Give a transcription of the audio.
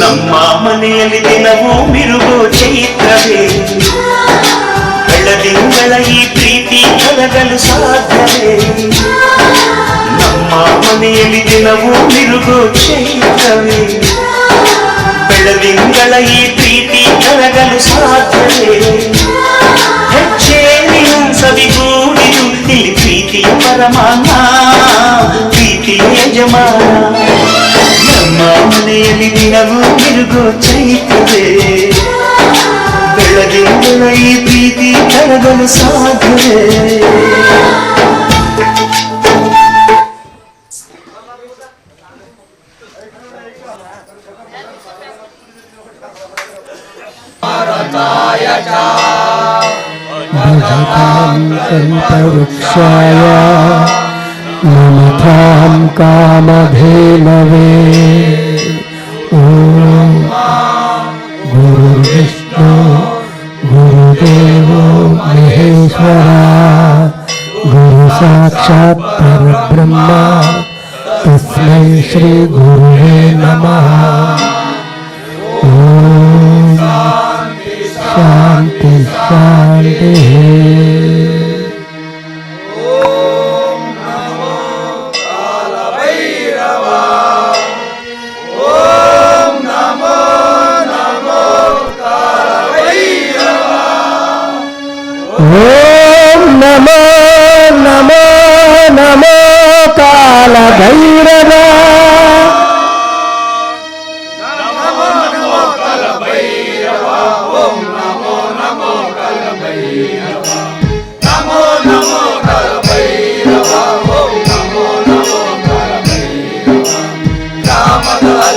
ನಮ್ಮ ಮನೆಯಲ್ಲಿ ದಿನವೂ ಮಿರುಗೋ ಚೈತ್ರವೇ ಬೆಳದಿಂಗಳ ಈ ಪ್ರೀತಿ ಕರಗಲು ಸಾಧ್ಯವೇ ನಮ್ಮ ಮನೆಯಲ್ಲಿ ದಿನವೂ ಮಿರುಗೋ ಚೈತ್ರವೇ ಬೆಳದಿಂಗಳ ಈ ಪ್ರೀತಿ ಕರಗಲು ಸಾಧ್ಯವೇ ಹೆಚ್ಚೇರಿನ ಸವಿಗೂಡಿದು ಇಲ್ಲಿ ಪ್ರೀತಿಯ ಪರಮಾನ ಪ್ರೀತಿಯ ಯಜಮಾನ ನಮ್ಮ ಮನೆಯಲ್ಲಿ ದಿನವೂ ತಿರುಗೋ ಚೈತದೆ ಬೆಳಗಿಂದಲ ಈ ಪ್ರೀತಿ ಕರಗಲು ಸಾಧನೆ ಭಾರತಾಯ नमथां कामधेनवे। ॐ गुरुर्विष्णु गुरुदेवो महेश्वरा। गुरुसाक्षात् परब्रह्मा। तस्मै श्रीगुरुवे नमः। ॐ शान्ति शान्ति। ఓం నమో నమో నమో కాల భైరవ Ramadana